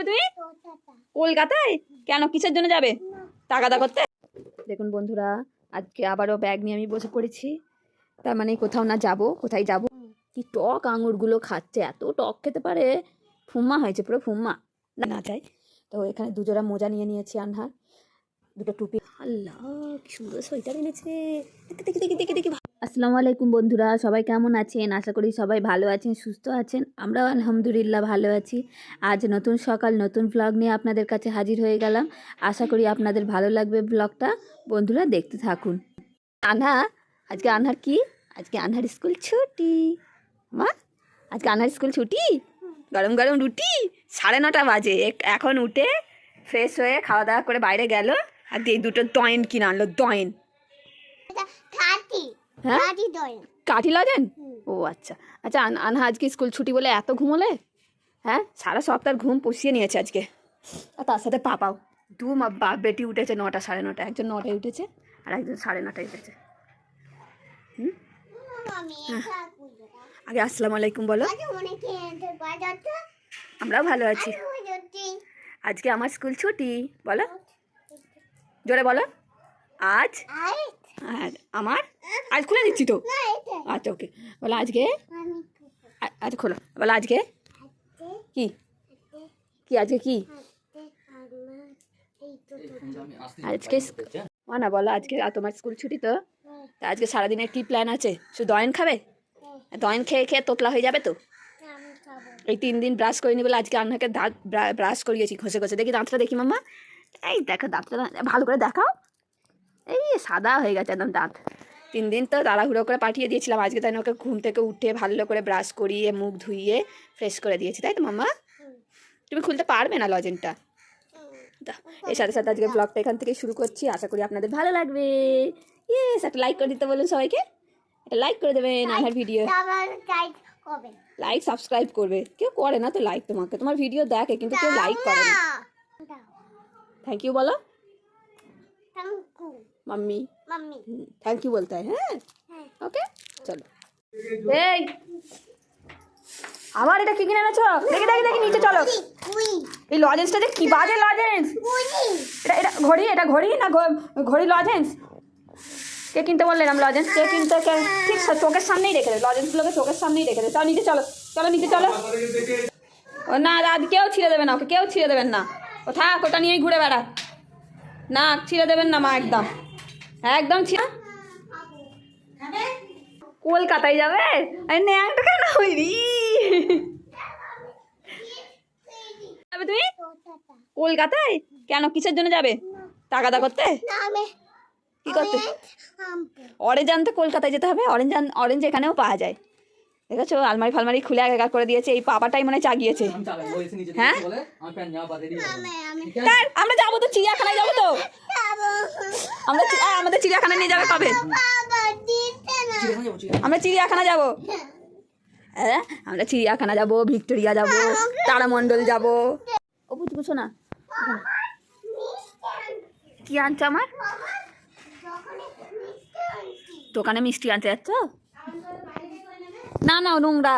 যাবে তুমি? কলকাতায়? কেন? কিসের জন্য যাবে? তাগাদা করতে? দেখুন বন্ধুরা আজকে আবারও ব্যাগ নিয়ে আমি বসে পড়েছি। তার মানে কোথাও না যাব কোথায় যাব? কি টক আঙুরগুলো খাচ্ছে এত টক খেতে পারে। ফুম্মা হয়েছে পুরো ফুম্মা। না না চাই তো এখানে দুজোড়া মোজা নিয়ে নিয়েছি আনহার। দুটো টুপি। আল্লাহ, কি সুন্দর সোয়েটার এনেছে। দেখি দেখি দেখি দেখি আসসালামু আলাইকুম বন্ধুরা, সবাই কেমন আছেন? আশা করি সবাই ভালো আছেন, সুস্থ আছেন। আমরাও আলহামদুলিল্লাহ ভালো আছি। আজ নতুন সকাল, নতুন ব্লগ নিয়ে আপনাদের কাছে হাজির হয়ে গেলাম। আশা করি আপনাদের ভালো লাগবে ব্লগটা বন্ধুরা, দেখতে থাকুন। আনহা, আজকে আনহার কি? আজকে আনহার স্কুল ছুটি। মা, আজকে আনহার স্কুল ছুটি? গরম গরম রুটি? সাড়ে নটা বাজে। এখন উঠে ফ্রেশ হয়ে খাওয়া দাওয়া করে বাইরে গেল। আর দিয়ে দুটো দয়েন কিনে আনলো দয়েন হ্যাঁ? কাঠি লজেন ও আচ্ছা। আচ্ছা আন- আনহা আজকে স্কুল ছুটি বলে এত ঘুমোলে? হ্যাঁ সারা সপ্তাহ ঘুম পুষিয়ে নিয়েছে আজকে। আর তার সাথে পাপাও। দু মা- বাপ বেটি উঠেছে নটা সাড়ে নটা। একজন নটায় উঠেছে আর একজন সাড়ে নটায় উঠেছে। আমি এটা আগে আসসালামু আলাইকুম বলো। আমরাও ভালো আছি। আজকে আমার স্কুল ছুটি বলো। জোরে বলো। আজ? আর আমার? আজ খুলে দিচ্ছি তো। আচ্ছা ওকে। বলো আজকে? আমি আ- আজ খোলো। বলো আজকে? কি? কি আজকে কি? আজকে ও না বলো আজকে আর তোমার স্কুল ছুটি তো? তা আজকে সারাদিনের কি প্ল্যান আছে? শুধু দয়েন খাবে? দয়েন খেয়ে খেয়ে তোতলা হয়ে যাবে তো? এই তিন দিন ব্রাশ করিনি বলে আজকে আপনাকে দাঁত ব্রাশ করিয়েছি ঘষে ঘষে। দেখি দাঁতটা দেখি মাম্মা। এই দেখো দাঁতটা ভালো করে দেখাও। এই সাদা হয়ে গেছে একদম দাঁত। তিন দিন তো তাড়াহুড়ো করে পাঠিয়ে দিয়েছিলাম আজকে তাই ওকে ঘুম থেকে উঠে ভালো করে ব্রাশ করিয়ে মুখ ধুইয়ে ফ্রেশ করে দিয়েছি তাই তো মামা তুমি খুলতে পারবে না লজেনটা? এর সাথে সাথে আজকে ব্লগটা এখান থেকে শুরু করছি আশা করি আপনাদের ভালো লাগবে। ইয়েস একটা লাইক করে দিতে বলুন সবাইকে। একটা লাইক করে দেবেন আমার ভিডিও লাইক সাবস্ক্রাইব করবে। কেউ করে না তো লাইক তোমাকে তোমার ভিডিও দেখে কিন্তু কেউ লাইক করে না। থ্যাংক ইউ বলো। মাম্মি। মাম্মি। থ্যাংক ইউ বলতে হয় হ্যাঁ? হ্যাঁ। ওকে চলো। এই আবার এটা কি কিনে এনেছো? দেখি দেখি দেখি নিচে চলো। এই লজেন্সটা যে কি বাজে লজেন্স এটা এটা ঘড়ি এটা ঘড়ি না ঘড়ি লজেন্স কে কিনতে বললেন আমি লজেন্স কে কিনতে কে- ঠিক চোখের সামনেই রেখে দেয় লজেন্সগুলোকে চোখের সামনেই রেখে দেয় চলো নিচে চলো। চলো নিচে চলো। ও না আজ কেউ ছিঁড়ে দেবে না ওকে কেউ ছিঁড়ে দেবেন না। ও থাক ওটা নিয়েই ঘুরে বেড়া না ছিঁড়ে দেবেন না মা একদম। একদম ছিঁড়া কলকাতায় যাবে? আরে ন্যাংটা কেন হইরি যাবে তুমি? কলকাতায়? কেন কিসের জন্য যাবে? টাকাদা করতে? না কি করতে? অরেঞ্জ আনতে কলকাতায় যেতে হবে। অরেঞ্জ অরেঞ্জ এখানেও পাওয়া যায়। দেখেছ? আলমারি ফালমারি খুলে আগেকার করে দিয়েছে এই পাপাটাই মনে হয় চাগিয়েছে। হ্যাঁ? তার আমরা যাব তো চিড়িয়াখানায় যাব তো। আমরা আমাদের চিড়িয়াখানায় নিয়ে যাবে কবে? বাবা দিতে না। আমরা চিড়িয়াখানা যাব। হ্যাঁ আমরা চিড়িয়াখানা যাব ভিক্টোরিয়া যাব তারামণ্ডল যাব। ও বুঝব না? কি আনছো আমার? দোকানে মিষ্টি আনতে যাচ্ছ? না না নোংরা।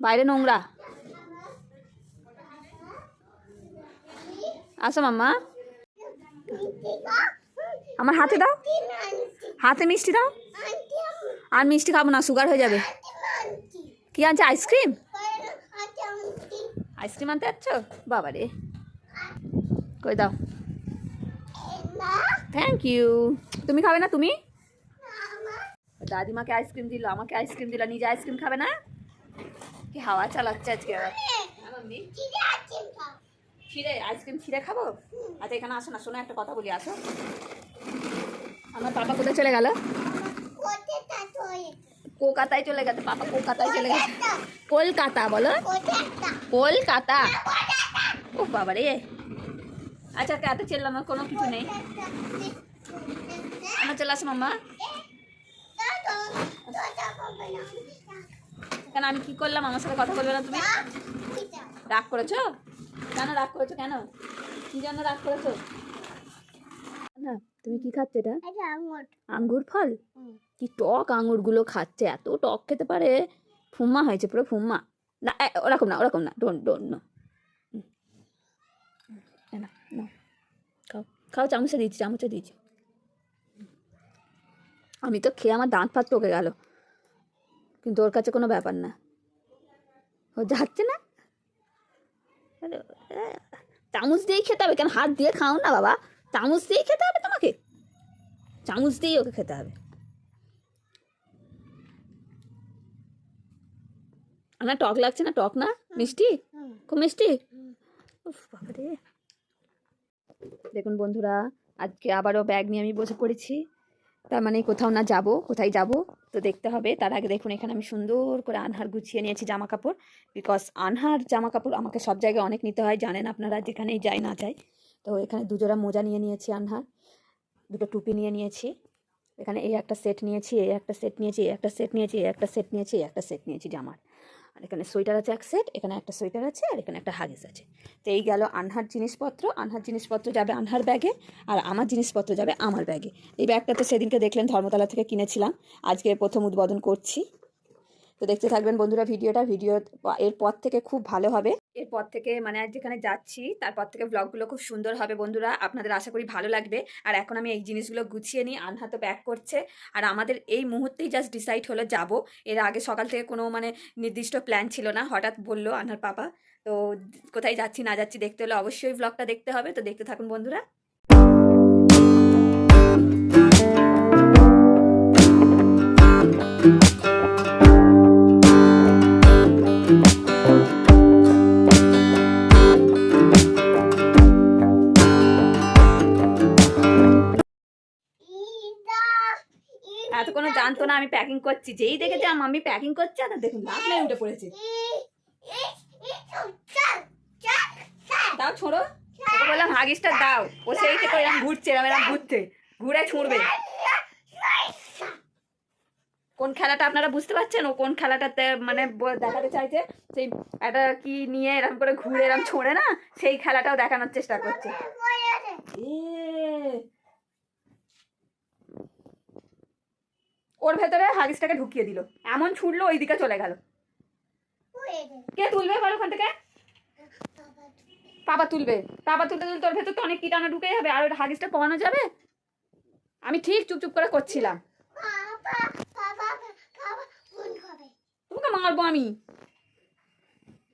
বাইরে নোংরা। আসো মাম্মা। আমার হাতে দাও। হাতে মিষ্টি দাও। আর মিষ্টি খাব না সুগার হয়ে যাবে। কি আনছে আইসক্রিম? আইসক্রিম আনতে যাচ্ছ? বাবা রে। কই দাও। থ্যাংক ইউ তুমি খাবে না তুমি? দাদিমাকে আইসক্রিম দিল আমাকে আইসক্রিম দিল নিজে আইসক্রিম খাবে না? কি হাওয়া চালাচ্ছে আজকে আবার। হ্যাঁ? ছিঁড়ে আইসক্রিম ছিঁড়ে খাব? আচ্ছা এখানে আসো না শোনো একটা কথা বলি আসো। আমার পাপা কোথায় চলে গেল? কলকাতায় চলে গেছে। পাপা কলকাতায় চলে গেছে। কলকাতা। বলো। কলকাতা। ও বাবা রে। আচ্ছা এত চেল্লাম কোনো কিছু নেই। আমার চলে আসো মাম্মা। কেন আমি কি করলাম? আমার সাথে কথা বলবে না তুমি? রাগ করেছ? কেন রাগ করেছ? কেন? কি জন্য রাগ করেছ? না তুমি কি খাচ্ছ এটা? আঙ্গুর। ফল? কি টক আঙুরগুলো খাচ্ছে এত টক খেতে পারে। ফুম্মা হয়েছে পুরো ফুম্মা। না ওরকম না ওরকম না ডোন ডোন না না খাও। খাও চামচে দিয়েছি চামচে দিয়েছি আমি তো খেয়ে আমার দাঁত ফাত পকে গেল। কিন্তু ওর কাছে কোনো ব্যাপার না। ও যাচ্ছে না? চামচ দিয়েই খেতে হবে কেন? হাত দিয়ে খাও না বাবা। চামচ দিয়েই খেতে হবে তোমাকে? চামচ দিয়েই ওকে খেতে হবে। আমার টক লাগছে না? টক না? মিষ্টি? খুব মিষ্টি? বাবারে দেখুন বন্ধুরা আজকে আবারও ব্যাগ নিয়ে আমি বসে পড়েছি। তার মানে কোথাও না যাব, কোথায় যাব? তো দেখতে হবে। তার আগে দেখুন, এখানে আমি সুন্দর করে আনহার গুছিয়ে নিয়েছি জামা কাপড় বিকজ আনহার জামা কাপড় আমাকে সব জায়গায় অনেক নিতে হয়। জানেন আপনারা, যেখানেই যাই না যাই। তো এখানে দুজোড়া মোজা নিয়ে নিয়েছি আনহার। দুটো টুপি নিয়ে নিয়েছি। এখানে এই একটা সেট নিয়েছি, এই একটা সেট নিয়েছি, এই একটা সেট নিয়েছি, এই একটা সেট নিয়েছি, এই একটা সেট নিয়েছি জামার। আর এখানে সোয়েটার আছে এক সেট এখানে একটা সোয়েটার আছে আর এখানে একটা হাগিস আছে। তো এই গেল আনহার জিনিসপত্র। আনহার জিনিসপত্র যাবে আনহার ব্যাগে আর আমার জিনিসপত্র যাবে আমার ব্যাগে। এই ব্যাগটা তো সেদিনকে দেখলেন ধর্মতলা থেকে কিনেছিলাম। আজকে প্রথম উদ্বোধন করছি। তো দেখতে থাকবেন বন্ধুরা ভিডিওটা। ভিডিও এরপর থেকে খুব ভালো হবে। এরপর থেকে মানে যেখানে যাচ্ছি তারপর থেকে ব্লগগুলো খুব সুন্দর হবে বন্ধুরা। আপনাদের আশা করি ভালো লাগবে। আর এখন আমি এই জিনিসগুলো গুছিয়ে নিই। আনহা তো ব্যাক করছে। আর আমাদের এই মুহূর্তেই জাস্ট ডিসাইড হলো যাব। এর আগে সকাল থেকে কোনো মানে নির্দিষ্ট প্ল্যান ছিল না। হঠাৎ বলল আনহার পাপা। তো কোথায় যাচ্ছি, না যাচ্ছি দেখতে হলে অবশ্যই ব্লগটা দেখতে হবে। তো দেখতে থাকুন বন্ধুরা। ইদা জানতো না আমি প্যাকিং করছি। যেই দেখেছে আমার মাম্মি প্যাকিং করছে, আর দেখুন লাভ নেই উঠে পড়েছে। দাও, ছোড়ো। বললাম, হাগিসটা দাও। ও সেই থেকে এরকম ঘুরছে এরকম এরকম ঘুরছে। ঘুরে ছুঁড়বে। কোন খেলাটা আপনারা বুঝতে পারছেন? ও কোন খেলাটাতে মানে দেখাতে চাইছে? সেই একটা কি নিয়ে এরকম করে ঘুরে এরকম ছোঁড়ে না? সেই খেলাটাও দেখানোর চেষ্টা করছে। এ ওর ভেতরে হাগিসটাকে ঢুকিয়ে দিল। এমন ছুটলো ওই দিকে চলে গেল। কে তুলবে বলো ওখান থেকে? পাপা তুলবে। পাপা তুলতে তুলতে তোর ভেতর তো অনেক কীটাণু ঢুকে যাবে আর ওর হাগিসটা পড়ানো যাবে? আমি ঠিক চুপচুপ করে করছিলাম। তোমাকে মারবো আমি।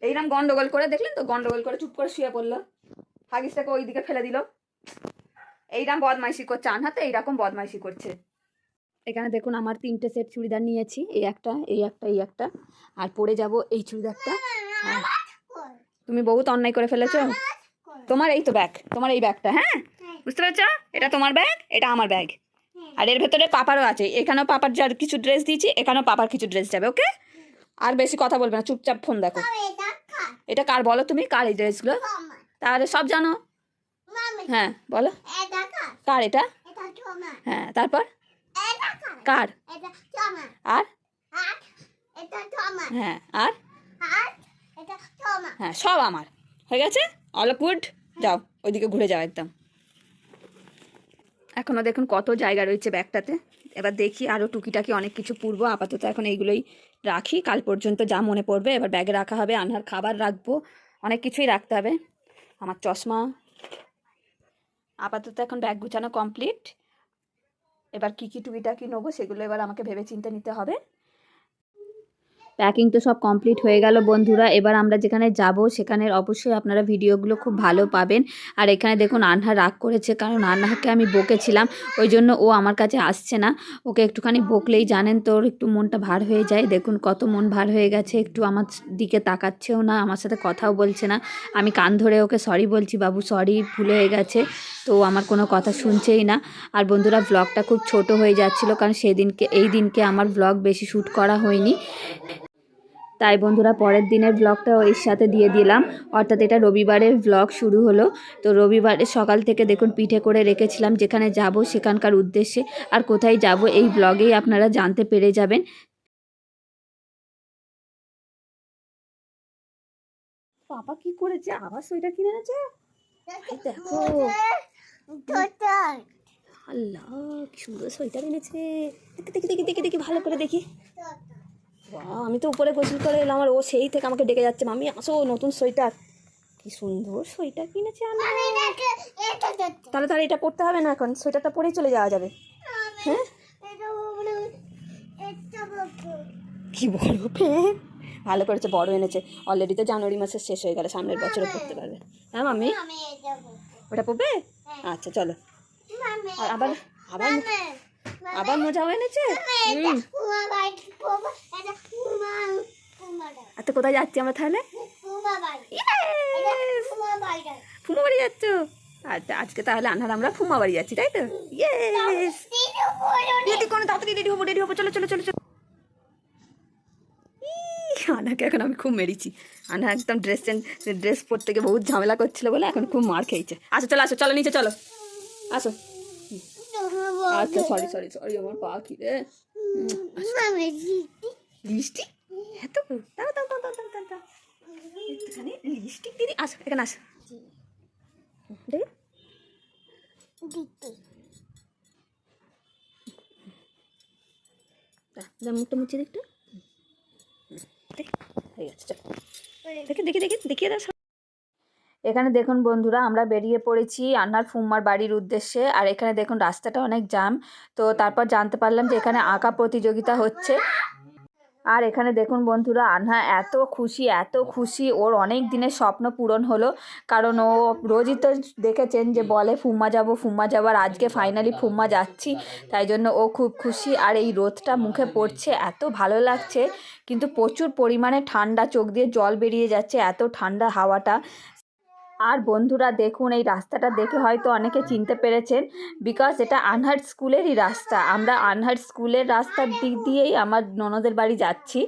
এইরকম গন্ডগোল করে দেখলেন তো গন্ডগোল করে চুপ করে শুয়ে পড়ল। হাগিসটাকে ওই দিকে ফেলে দিল। এইরকম বদমাইশি করছে। আনহাতে এইরকম বদমাইশি করছে। এখানে দেখুন আমার তিনটে সেট চুড়িদার নিয়েছি এই একটা এই একটা এই একটা আর পরে যাব এই চুড়িদারটা। তুমি বহুত অন্যায় করে ফেলেছো? তোমার এই তো ব্যাগ তোমার এই ব্যাগটা হ্যাঁ? বুঝতে পেরেছ? এটা তোমার ব্যাগ এটা আমার ব্যাগ আর এর ভেতরে পাপারও আছে এখানেও পাপার যার কিছু ড্রেস দিয়েছি এখানেও পাপার কিছু ড্রেস যাবে ওকে আর বেশি কথা বলবে না চুপচাপ ফোন দেখো। এটা কার বলো তুমি? কার এই ড্রেসগুলো তাহলে সব জানো। হ্যাঁ বলো। কার? এটা? হ্যাঁ তারপর? কার? আর? হ্যাঁ আর? হ্যাঁ সব আমার। হয়ে গেছে? অল গুড যাও ওইদিকে ঘুরে যাও একদম। এখনও দেখুন কত জায়গা রয়েছে ব্যাগটাতে। এবার দেখি আরও টুকিটাকি অনেক কিছু পুরবো। আপাতত এখন এইগুলোই রাখি। কাল পর্যন্ত যা মনে পড়বে এবার ব্যাগে রাখা হবে। আনহার খাবার রাখব। অনেক কিছুই রাখতে হবে। আমার চশমা। আপাতত এখন ব্যাগ গুছানো কমপ্লিট এবার কী কী টুকিটাকি নেব সেগুলো এবার আমাকে ভেবে চিন্তে নিতে হবে। প্যাকিং তো সব কমপ্লিট হয়ে গেল বন্ধুরা, এবার আমরা যেখানে যাব সেখানের অবশ্যই আপনারা ভিডিওগুলো খুব ভালো পাবেন। আর এখানে দেখুন আনহা রাগ করেছে, কারণ আনহাকে আমি বকেছিলাম, ওই জন্য ও আমার কাছে আসছে না। ওকে একটুখানি বকলেই জানেন তোর একটু মনটা ভার হয়ে যায়। দেখুন কত মন ভার হয়ে গেছে, একটু আমার দিকে তাকাচ্ছেও না, আমার সাথে কথাও বলছে না। আমি কান ধরে ওকে সরি বলছি, বাবু সরি ভুলে হয়ে গেছে। তো আমার কোনো কথা শুনছেই না। আর বন্ধুরা ব্লগটা খুব ছোট হয়ে যাচ্ছিল কারণ সেদিনকে এই দিনকে আমার ব্লগ বেশি শ্যুট করা হয়নি। তাই বন্ধুরা পরের দিনের ব্লগটা এর সাথে দিয়ে দিলাম। অর্থাৎ এটা রবিবারের ব্লগ শুরু হলো। তো রবিবারে সকাল থেকে দেখুন পিঠে করে রেখেছিলাম। যেখানে যাব সেখানকার উদ্দেশ্যে। আর কোথায় যাব এই ব্লগেই আপনারা জানতে পেরে যাবেন। পাপা কি করেছে? আবার সোয়েটার কিনে এনেছে? দেখো। আল্লাহ সুন্দর সোয়েটার এনেছে। দেখি দেখি দেখি দেখি ভালো করে দেখি। আমি তো উপরে গোসল করে এলাম, আর ও সেই থেকে আমাকে ডেকে যাচ্ছে। মামি, আসো, নতুন সোয়েটার। কি সুন্দর সোয়েটার কিনেছে আমি তাহলে তাহলে এটা পড়তে হবে না এখন? সোয়েটারটা পরেই চলে যাওয়া যাবে। হ্যাঁ? কি বড় পেন। ভালো করেছে, বড় এনেছে। অলরেডি তো জানুয়ারি মাসের শেষ হয়ে গেল, সামনের বছরও পড়তে পারবে। হ্যাঁ বলে ওটা পড়বে আচ্ছা চলো। আর আবার আবার আবার এটা পুমা পুমা আর তো কোথায় যাচ্ছি আমরা তাহলে? Yes! পুমা বাড়ি ফুমা বাড়ি যাচ্ছ? আচ্ছা আজকে তাহলে আন্ধার আমরা ফুমা বাড়ি যাচ্ছি তাই তো? ইয়েস রেডি কোনো তাড়াতাড়ি রেডি হব রেডি হব। চলো চলো চলো। আনাকে এখন আমি খুব মেরেছি। আনা একদম ড্রেস ড্রেস পরতে গিয়ে বহুত ঝামেলা করছিল বলে এখন খুব মার খেয়েছে। আসো, চলো আসো, চলো, নিচে চলো। আসো। আচ্ছা সরি সরি সরি আমার পা কি রে? লিপস্টিক? এত দাও দাও দাও দাও আসো, এখানে আসো। মুখটা মুছে দেখতে দেখে দেখে দেখে দেখিয়ে দাও এখানে দেখুন বন্ধুরা, আমরা বেরিয়ে পড়েছি আন্নার ফুম্মার বাড়ির উদ্দেশ্যে। আর এখানে দেখুন রাস্তাটা অনেক জাম। তো তারপর জানতে পারলাম যে এখানে আঁকা প্রতিযোগিতা হচ্ছে। আর এখানে দেখুন বন্ধুরা, আনহা এত খুশি এত খুশি। ওর অনেক দিনের স্বপ্ন পূরণ হলো। কারণ ও রোজই তো দেখেছেন যে বলে, ফুম্মা যাব ফুম্মা যাব। আর আজকে ফাইনালি ফুম্মা যাচ্ছি। তাই জন্য ও খুব খুশি। আর এই রোদটা মুখে পড়ছে, এত ভালো লাগছে। কিন্তু প্রচুর পরিমাণে ঠান্ডা, চোখ দিয়ে জল বেরিয়ে যাচ্ছে, এত ঠান্ডা হাওয়াটা। আর বন্ধুরা দেখুন, এই রাস্তাটা দেখে হয়তো অনেকে চিনতে পেরেছেন বিকজ এটা আনহার্ট স্কুলেরই রাস্তা। আমরা আনহার্ট স্কুলের রাস্তার দিক দিয়েই আমার ননদের বাড়ি যাচ্ছি।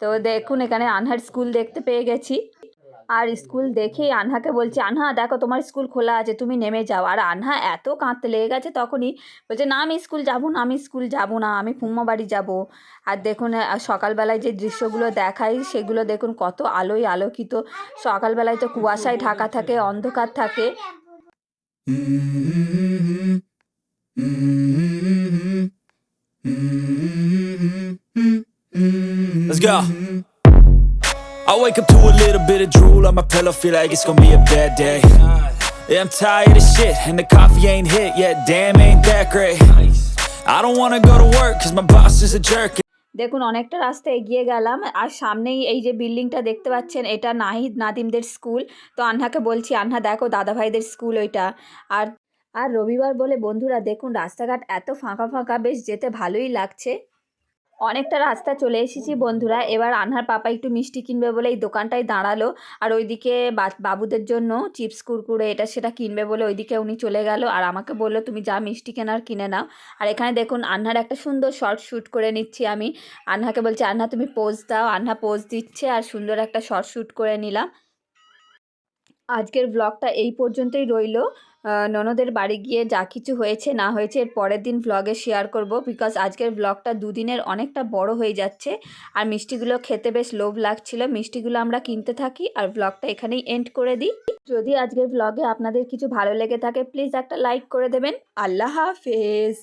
তো দেখুন, এখানে আনহার্ট স্কুল দেখতে পেয়ে গেছি। আর স্কুল দেখেই আনহাকে বলছি, আনহা, দেখো তোমার স্কুল খোলা আছে, তুমি নেমে যাও। আর আনহা এত কাঁদতে লেগে গেছে তখনই, বলছে, না, আমি স্কুল যাব না, আমি স্কুল যাব না, আমি ফুম্মা বাড়ি যাব। আর দেখুন সকালবেলায় যে দৃশ্যগুলো দেখাই, সেগুলো দেখুন, কত আলোয় আলোকিত। সকালবেলায় তো কুয়াশায় ঢাকা থাকে, অন্ধকার থাকে। Let's go. I wake up to a little bit of drool on my pillow, feel like it's gonna be a bad day. Yeah, I'm tired of shit, and the coffee ain't hit yet. Damn, ain't that great. I don't wanna go to work, cause my boss is a jerk. দেখুন অনেকটা রাস্তা এগিয়ে গেলাম আর সামনেই এই যে বিল্ডিংটা দেখতে পাচ্ছেন এটা নাহিদ নাদিমদের স্কুল তো আনহাকে বলছি আনহা দেখো দাদাভাইদের স্কুল ওইটা আর আর রবিবার বলে বন্ধুরা দেখুন রাস্তাঘাট এত ফাঁকা ফাঁকা বেশ যেতে ভালোই লাগছে অনেকটা রাস্তা চলে এসেছি, বন্ধুরা। এবার আনহার পাপা একটু মিষ্টি কিনবে বলে এই দোকানটায় দাঁড়াল। আর ওইদিকে বাবুদের জন্য চিপস, কুরকুরে, এটা সেটা কিনবে বলে ওইদিকে উনি চলে গেল। আর আমাকে বলল, তুমি যা মিষ্টি কেনার কিনে নাও। আর এখানে দেখুন, আনহার একটা সুন্দর শর্ট শ্যুট করে নিচ্ছি আমি। আনহাকে বলছি, আনহা, তুমি পোজ দাও। আনহা পোজ দিচ্ছে আর সুন্দর একটা শর্ট শ্যুট করে নিলাম। আজকের ব্লগটা এই পর্যন্তই রইল। ননদের বাড়ি গিয়ে যা কিছু হয়েছে না হয়েছে এর পরের দিন ব্লগে শেয়ার করব বিকজ আজকের ব্লগটা দুদিনের অনেকটা বড় হয়ে যাচ্ছে। আর মিষ্টিগুলো খেতে বেশ লোভ লাগছিল। মিষ্টিগুলো আমরা কিনতে থাকি আর ব্লগটা এখানেই এন্ড করে দিই। যদি আজকের ব্লগে আপনাদের কিছু ভালো লেগে থাকে প্লিজ একটা লাইক করে দেবেন। আল্লাহ হাফেজ!